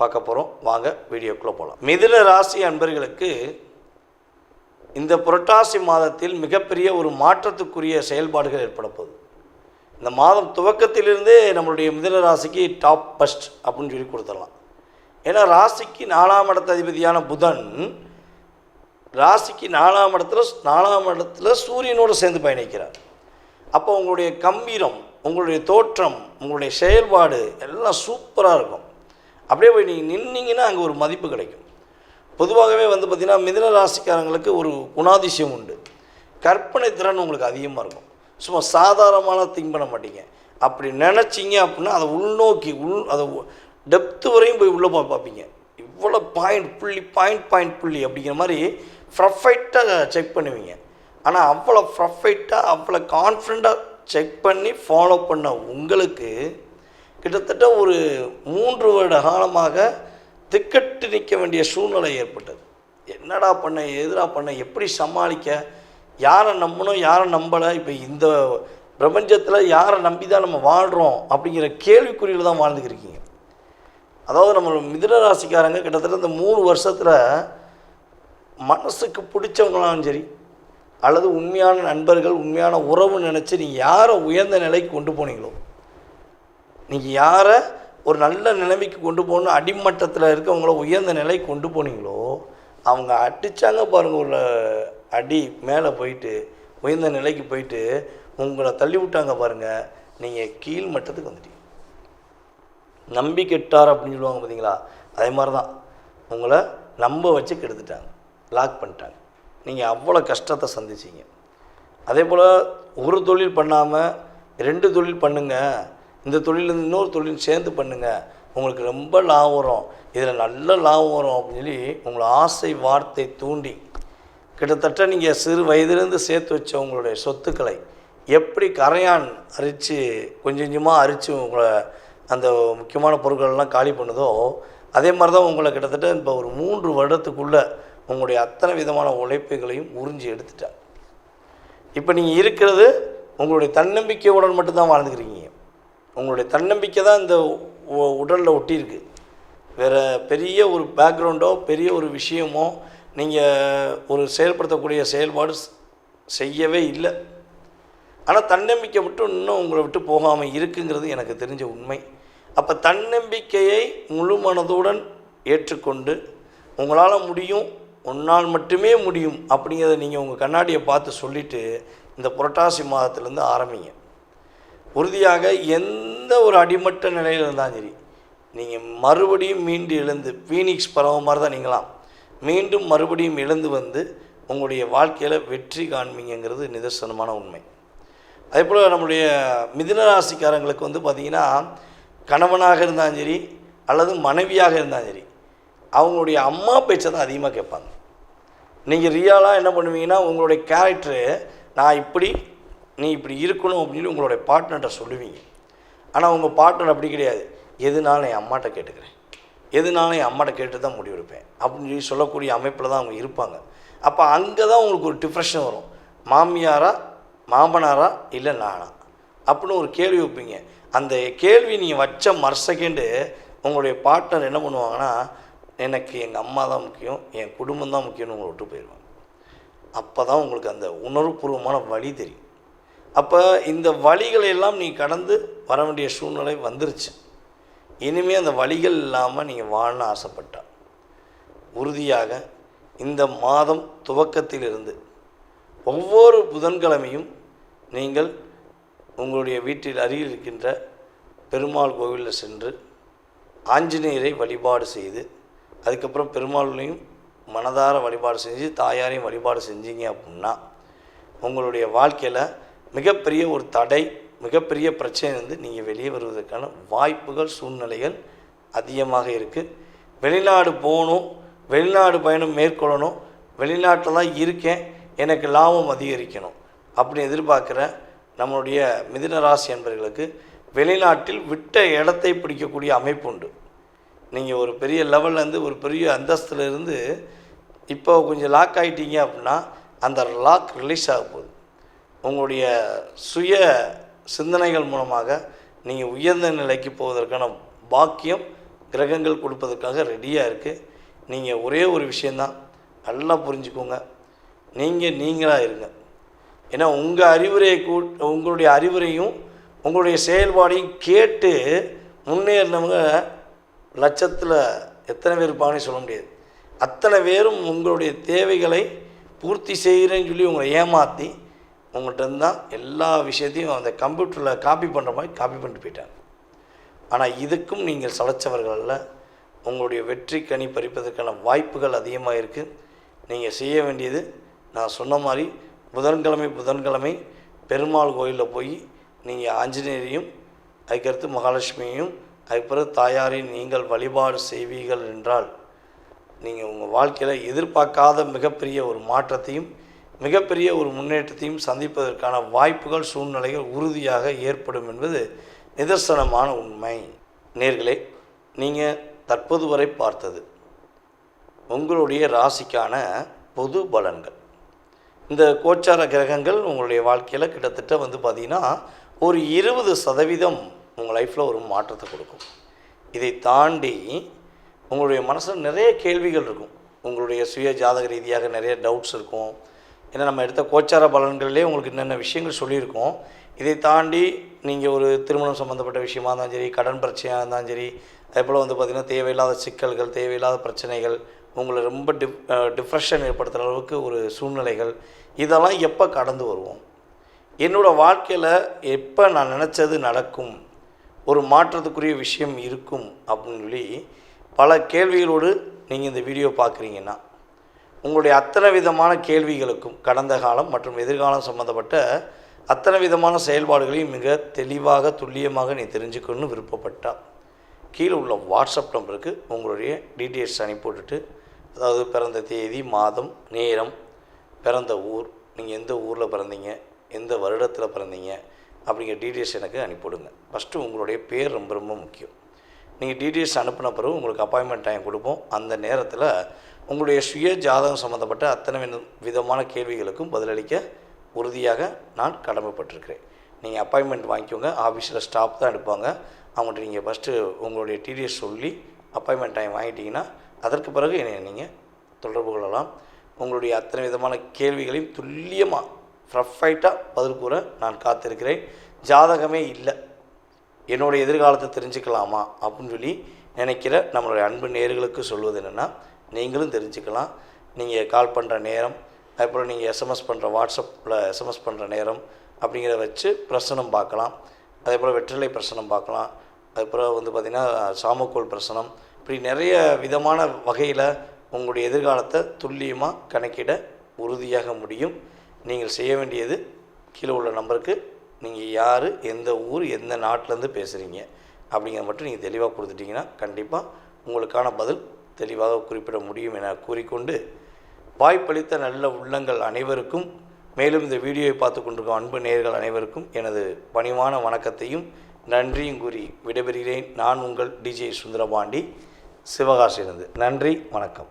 பார்க்க போகிறோம் வாங்க வீடியோக்குள்ளே போகலாம் மிதுன ராசி அன்பர்களுக்கு இந்த புரட்டாசி மாதத்தில் மிகப்பெரிய ஒரு மாற்றத்துக்குரிய செயல்பாடுகள் ஏற்பட போகுது. இந்த மாதம் துவக்கத்திலிருந்தே நம்மளுடைய மிதுன ராசிக்கு டாப் ஃபஸ்ட் அப்படின்னு சொல்லி கொடுத்துடலாம். ஏன்னா ராசிக்கு நாலாம் இடத்த அதிபதியான புதன் ராசிக்கு நாலாம் இடத்துல நாலாம் இடத்துல சூரியனோடு சேர்ந்து பயணிக்கிறார். அப்போ உங்களுடைய கம்பீரம் உங்களுடைய தோற்றம் உங்களுடைய செயல்பாடு எல்லாம் சூப்பராக இருக்கும். அப்படியே போய் நீங்கள் நின்னீங்கன்னா அங்கே ஒரு மதிப்பு கிடைக்கும். பொதுவாகவே வந்து பார்த்திங்கன்னா மிதன ராசிக்காரங்களுக்கு ஒரு குணாதிசயம் உண்டு. கற்பனை திறன் உங்களுக்கு அதிகமாக இருக்கும். சும்மா சாதாரணமான திங்க் பண்ண மாட்டீங்க. அப்படி நினச்சிங்க அப்படின்னா அதை உள்நோக்கி உள் அதை டெப்த்து வரையும் போய் உள்ளே போய் பார்ப்பீங்க. இவ்வளோ பாயிண்ட் புள்ளி பாயிண்ட் பாயிண்ட் புள்ளி அப்படிங்கிற மாதிரி ப்ரஃபைட்டாக செக் பண்ணுவீங்க. ஆனால் அவ்வளோ ப்ரஃபைட்டாக அவ்வளோ கான்ஃபிடண்ட்டாக செக் பண்ணி ஃபாலோ பண்ண உங்களுக்கு கிட்டத்தட்ட ஒரு மூன்று வருட காலமாக திக்கட்டு நிற்க வேண்டிய சூழ்நிலை ஏற்பட்டது. என்னடா பண்ண எதிராக பண்ண எப்படி சமாளிக்க யாரை நம்பணும் யாரை நம்பலை இப்போ இந்த பிரபஞ்சத்தில் யாரை நம்பி தான் நம்ம வாழ்கிறோம் அப்படிங்கிற கேள்விக்குறியில் தான் வாழ்ந்துக்கிருக்கீங்க அதாவது நம்ம மிதுன ராசிக்காரங்க கிட்டத்தட்ட இந்த மூணு வருஷத்தில் மனசுக்கு பிடிச்சவங்களாலும் சரி அல்லது உண்மையான நண்பர்கள் உண்மையான உறவு நினச்சி நீங்கள் யாரை உயர்ந்த நிலைக்கு கொண்டு போனீங்களோ நீங்கள் யாரை ஒரு நல்ல நிலைமைக்கு கொண்டு போகணும் அடிமட்டத்தில் இருக்கவங்கள உயர்ந்த நிலைக்கு கொண்டு போனீங்களோ அவங்க அடித்தாங்க பாருங்கள் ஒரு அடி மேலே போயிட்டு உயர்ந்த நிலைக்கு போயிட்டு உங்களை தள்ளி விட்டாங்க பாருங்கள் நீங்கள் கீழ் மட்டத்துக்கு வந்துட்டீங்க. நம்பி கெட்டார் அப்படின்னு சொல்லுவாங்க பார்த்தீங்களா அதே மாதிரி தான் உங்களை நம்ப வச்சு கெடுத்துட்டாங்க. லாக் பண்ணிட்டாங்க. நீங்கள் அவ்வளோ கஷ்டத்தை சந்திச்சிங்க. அதே போல் ஒரு தொழில் பண்ணாமல் ரெண்டு தொழில் பண்ணுங்கள் இந்த தொழில் இன்னொரு தொழில் சேர்ந்து பண்ணுங்கள் உங்களுக்கு ரொம்ப லாபம் வரும். இதில் நல்ல லாபம் வரும் அப்படின்னு சொல்லி உங்களை ஆசை வார்த்தை தூண்டி கிட்டத்தட்ட நீங்கள் சிறு வயதிலிருந்து சேர்த்து வச்ச உங்களுடைய சொத்துக்களை எப்படி கரையான் அரித்து கொஞ்சம் கொஞ்சமாக அரித்து உங்களை அந்த முக்கியமான பொருட்களெல்லாம் காலி பண்ணுதோ அதே மாதிரி தான் உங்களை கிட்டத்தட்ட இப்போ ஒரு மூன்று வருடத்துக்குள்ளே உங்களுடைய அத்தனை விதமான உழைப்புகளையும் உறிஞ்சி எடுத்துட்டாங்க இப்போ நீங்கள் இருக்கிறது உங்களுடைய தன்னம்பிக்கையுடன் மட்டும்தான் வாழ்ந்துக்கிறீங்க. உங்களுடைய தன்னம்பிக்கை தான் இந்த உடலில் ஒட்டியிருக்கு. வேறு பெரிய ஒரு பேக்ரவுண்டோ பெரிய ஒரு விஷயமோ நீங்கள் ஒரு செயல்படுத்தக்கூடிய செயல்பாடு செய்யவே இல்லை. ஆனால் தன்னம்பிக்கை மட்டும் இன்னும் உங்களை விட்டு போகாமல் இருக்குங்கிறது எனக்கு தெரிஞ்ச உண்மை. அப்போ தன்னம்பிக்கையை முழு மனதுடன் ஏற்றுக்கொண்டு உங்களால் முடியும் உன்னால் மட்டுமே முடியும் அப்படிங்கிறத நீங்கள் உங்கள் கண்ணாடியை பார்த்து சொல்லிவிட்டு இந்த புரட்டாசி மாதத்துலேருந்து ஆரம்பிங்க. உறுதியாக எந்த ஒரு அடிமட்ட நிலையில் இருந்தாலும் சரி நீங்கள் மறுபடியும் மீண்டு எழுந்து ஃபீனிக்ஸ் பறவை மாதிரி தான் நீங்களாம் மீண்டும் மறுபடியும் எழுந்து வந்து உங்களுடைய வாழ்க்கையில் வெற்றி காண்பீங்கிறது நிதர்சனமான உண்மை. அதே போல் நம்முடைய மிதுனராசிக்காரங்களுக்கு வந்து பார்த்திங்கன்னா கணவனாக இருந்தாலும் சரி அல்லது மனைவியாக இருந்தாலும் சரி அவங்களுடைய அம்மா பேச்சை தான் அதிகமாக கேட்பாங்க நீங்கள் ரியலாக என்ன பண்ணுவீங்கன்னா உங்களுடைய கேரக்டரு நான் இப்படி நீ இப்படி இருக்கணும் அப்படின்னு உங்களுடைய பார்ட்னர்கிட்ட சொல்லுவீங்க. ஆனால் உங்கள் பார்ட்னர் அப்படி கிடையாது. எதுனாலும் என் அம்மாட்ட கேட்டுக்கிறேன். எதுனாலும் என் அம்மாட்ட கேட்டு தான் முடிவெடுப்பேன் அப்படின்னு சொல்லி சொல்லக்கூடிய அமைப்பில் தான் அவங்க இருப்பாங்க. அப்போ அங்கே தான் உங்களுக்கு ஒரு டிப்ரெஷன் வரும். மாமியாரா மாமனாரா இல்லை நானா? அப்படின்னு ஒரு கேள்வி வைப்பீங்க. அந்த கேள்வி நீங்கள் வச்ச மறு செகண்டு உங்களுடைய பார்ட்னர் என்ன பண்ணுவாங்கன்னா எனக்கு எங்கள் அம்மா தான் முக்கியம் என் குடும்பம் தான் முக்கியம்னு உங்களை விட்டு போயிடுவாங்க. அப்போ தான் உங்களுக்கு அந்த உணர்வுபூர்வமான வழி தெரியும். அப்போ இந்த வழிகளை எல்லாம் நீ கடந்து வர வேண்டிய சூழ்நிலை வந்துருச்சு. இனிமேல் அந்த வழிகள் இல்லாமல் நீங்கள் வாழணும் ஆசைப்பட்டா. உறுதியாக இந்த மாதம் துவக்கத்திலிருந்து ஒவ்வொரு புதன்கிழமையும் நீங்கள் உங்களுடைய வீட்டில் அருகில் இருக்கின்ற பெருமாள் கோவிலில் சென்று ஆஞ்சநேயரை வழிபாடு செய்து அதுக்கப்புறம் பெருமாளையும் மனதார வழிபாடு செஞ்சு தாயாரையும் வழிபாடு செஞ்சீங்க அப்படின்னா உங்களுடைய வாழ்க்கையில் மிகப்பெரிய ஒரு தடை மிகப்பெரிய பிரச்சனை வந்து நீங்கள் வெளியே வருவதற்கான வாய்ப்புகள் சூழ்நிலைகள் அதிகமாக இருக்குது வெளிநாடு போகணும் வெளிநாடு பயணம் மேற்கொள்ளணும் வெளிநாட்டில் தான் இருக்கேன் எனக்கு லாபம் அதிகரிக்கணும் அப்படி எதிர்பார்க்குற நம்மளுடைய மிதுன ராசி என்பவர்களுக்கு வெளிநாட்டில் விட்ட இடத்தை பிடிக்கக்கூடிய அமைப்பு உண்டு. நீங்கள் ஒரு பெரிய லெவல்லேருந்து ஒரு பெரிய அந்தஸ்துலேருந்து இப்போ கொஞ்சம் லாக் ஆகிட்டீங்க அப்படின்னா அந்த லாக் ரிலீஸ் ஆக போகுது. உங்களுடைய சுய சிந்தனைகள் மூலமாக நீங்கள் உயர்ந்த நிலைக்கு போவதற்கான பாக்கியம் கிரகங்கள் கொடுப்பதற்காக ரெடியாக இருக்குது நீங்கள் ஒரே ஒரு விஷயந்தான் நல்லா புரிஞ்சுக்கோங்க. நீங்கள் நீங்களாக இருங்க. ஏன்னா உங்கள் அறிவுரையை கூ உங்களுடைய அறிவுரையும் உங்களுடைய செயல்பாடையும் கேட்டு முன்னேறினவங்க லட்சத்தில் எத்தனை பேர் இருப்பாங்கன்னு சொல்ல முடியாது. அத்தனை பேரும் உங்களுடைய தேவைகளை பூர்த்தி செய்கிறேன்னு சொல்லி உங்களை ஏமாற்றி உங்கள்கிட்ட இருந்தால் எல்லா விஷயத்தையும் அந்த கம்ப்யூட்டரில் காப்பி பண்ணுற மாதிரி காப்பி பண்ணிட்டு போயிட்டாங்க. ஆனால் இதுக்கும் நீங்கள் சளைச்சவர்களில் அல்ல. உங்களுடைய வெற்றி கனி பறிப்பதற்கான வாய்ப்புகள் அதிகமாக இருக்குது நீங்கள் செய்ய வேண்டியது நான் சொன்ன மாதிரி புதன்கிழமை புதன்கிழமை பெருமாள் கோயிலில் போய் நீங்கள் ஆஞ்சநேயரையும் அதுக்கடுத்து மகாலட்சுமியையும் அதுக்கு பிறகு தாயாரையும் நீங்கள் வழிபாடு செய்வீர்கள் என்றால் நீங்கள் உங்கள் வாழ்க்கையில் எதிர்பார்க்காத மிகப்பெரிய ஒரு மாற்றத்தையும் மிகப்பெரிய ஒரு முன்னேற்றத்தையும் சந்திப்பதற்கான வாய்ப்புகள் சூழ்நிலைகள் உறுதியாக ஏற்படும் என்பது நிதர்சனமான உண்மை. நேர்களே நீங்கள் தற்போது வரை பார்த்தது உங்களுடைய ராசிக்கான பொது பலன்கள். இந்த கோச்சார கிரகங்கள் உங்களுடைய வாழ்க்கையில் கிட்டத்தட்ட வந்து பார்த்திங்கன்னா ஒரு இருபது சதவீதம் உங்கள் லைஃப்பில் ஒரு மாற்றத்தை கொடுக்கும். இதை தாண்டி உங்களுடைய மனசில் நிறைய கேள்விகள் இருக்கும். உங்களுடைய சுய ஜாதக ரீதியாக நிறைய டவுட்ஸ் இருக்கும். ஏன்னா நம்ம எடுத்த கோச்சார பலன்களிலே உங்களுக்கு என்னென்ன விஷயங்கள் சொல்லியிருக்கோம் இதை தாண்டி நீங்கள் ஒரு திருமணம் சம்மந்தப்பட்ட விஷயமா இருந்தாலும் சரி கடன் பிரச்சனையாக இருந்தாலும் சரி அதே போல் வந்து பார்த்திங்கன்னா தேவையில்லாத சிக்கல்கள் தேவையில்லாத பிரச்சனைகள் உங்களை ரொம்ப டிப் டிப்ரெஷன் ஏற்படுத்துகிற அளவுக்கு ஒரு சூழ்நிலைகள் இதெல்லாம் எப்போ கடந்து வருவோம்? என்னோடய வாழ்க்கையில் எப்போ நான் நினச்சது நடக்கும்? ஒரு மாற்றத்துக்குரிய விஷயம் இருக்கும் அப்படின்னு சொல்லி பல கேள்விகளோடு நீங்கள் இந்த வீடியோ பார்க்குறீங்கன்னா உங்களுடைய அத்தனை விதமான கேள்விகளுக்கும் கடந்த காலம் மற்றும் எதிர்காலம் சம்மந்தப்பட்ட அத்தனை விதமான செயல்பாடுகளையும் மிக தெளிவாக துல்லியமாக நீ தெரிஞ்சுக்கணும்னு விருப்பப்பட்டால் கீழே உள்ள வாட்ஸ்அப் நம்பருக்கு உங்களுடைய டீட்டெயில்ஸ் அனுப்பிவிட்டுட்டு அதாவது பிறந்த தேதி மாதம் நேரம் பிறந்த ஊர் நீங்கள் எந்த ஊரில் பிறந்தீங்க எந்த வருடத்தில் பிறந்தீங்க அப்படிங்கிற டீட்டெயில்ஸ் எனக்கு அனுப்பிவிடுங்க. ஃபஸ்ட்டு உங்களுடைய பேர் ரொம்ப ரொம்ப முக்கியம். நீங்கள் டீட்டெயில்ஸ் அனுப்பின பிறகு உங்களுக்கு அப்பாயின்மெண்ட் டைம் கொடுப்போம். அந்த நேரத்தில் உங்களுடைய சுய ஜாதகம் சம்மந்தப்பட்ட அத்தனை விதமான கேள்விகளுக்கும் பதிலளிக்க உறுதியாக நான் கடமைப்பட்டிருக்கிறேன். நீங்கள் அப்பாயின்மெண்ட் வாங்கிக்கோங்க ஆஃபீஸில் ஸ்டாஃப் தான் எடுப்பாங்க. அவங்கள்ட்ட நீங்கள் ஃபஸ்ட்டு உங்களுடைய டிடிஎஸ் சொல்லி அப்பாயின்மெண்ட் டைம் வாங்கிட்டீங்கன்னா அதற்கு பிறகு என்னை நீங்கள் தொடர்பு கொள்ளலாம். உங்களுடைய அத்தனை விதமான கேள்விகளையும் துல்லியமாக ப்ரஃபைட்டாக பதில் கூற நான் காத்திருக்கிறேன். ஜாதகமே இல்லை. என்னோட எதிர்காலத்தை தெரிஞ்சுக்கலாமா அப்படின்னு சொல்லி நினைக்கிற நம்மளுடைய அன்பு நேர்களுக்கு சொல்வது என்னென்னா நீங்களும் தெரிஞ்சுக்கலாம். நீங்கள் கால் பண்ணுற நேரம் அதுக்கப்புறம் நீங்கள் எஸ்எம்எஸ் பண்ணுற வாட்ஸ்அப்பில் எஸ்எம்எஸ் பண்ணுற நேரம் அப்படிங்கிறத வச்சு பிரசனம் பார்க்கலாம். அதே போல் வெற்றிலை பிரசனம் பார்க்கலாம். அதுக்கப்புறம் வந்து பார்த்திங்கன்னா சாமக்கோள் பிரசனம். இப்படி நிறைய விதமான வகையில் உங்களுடைய எதிர்காலத்தை துல்லியமாக கணக்கிட உறுதியாக முடியும். நீங்கள் செய்ய வேண்டியது கீழே உள்ள நம்பருக்கு நீங்கள் யார் எந்த ஊர் எந்த நாட்டிலேருந்து பேசுகிறீங்க அப்படிங்கிறத மட்டும் நீங்கள் தெளிவாக கொடுத்துட்டிங்கன்னா கண்டிப்பாக உங்களுக்கான பதில் தெளிவாக குறிப்பிட முடியும் என கூறிக்கொண்டு வாய்ப்பளித்த நல்ல உள்ளங்கள் அனைவருக்கும் மேலும் இந்த வீடியோவை பார்த்து கொண்டிருக்கும் அன்பு நேயர்கள் அனைவருக்கும் எனது பணிவான வணக்கத்தையும் நன்றியும் கூறி விடைபெறுகிறேன். நான் உங்கள் டிஜே சுந்தரபாண்டி. சிவகாசியிலிருந்து. நன்றி வணக்கம்.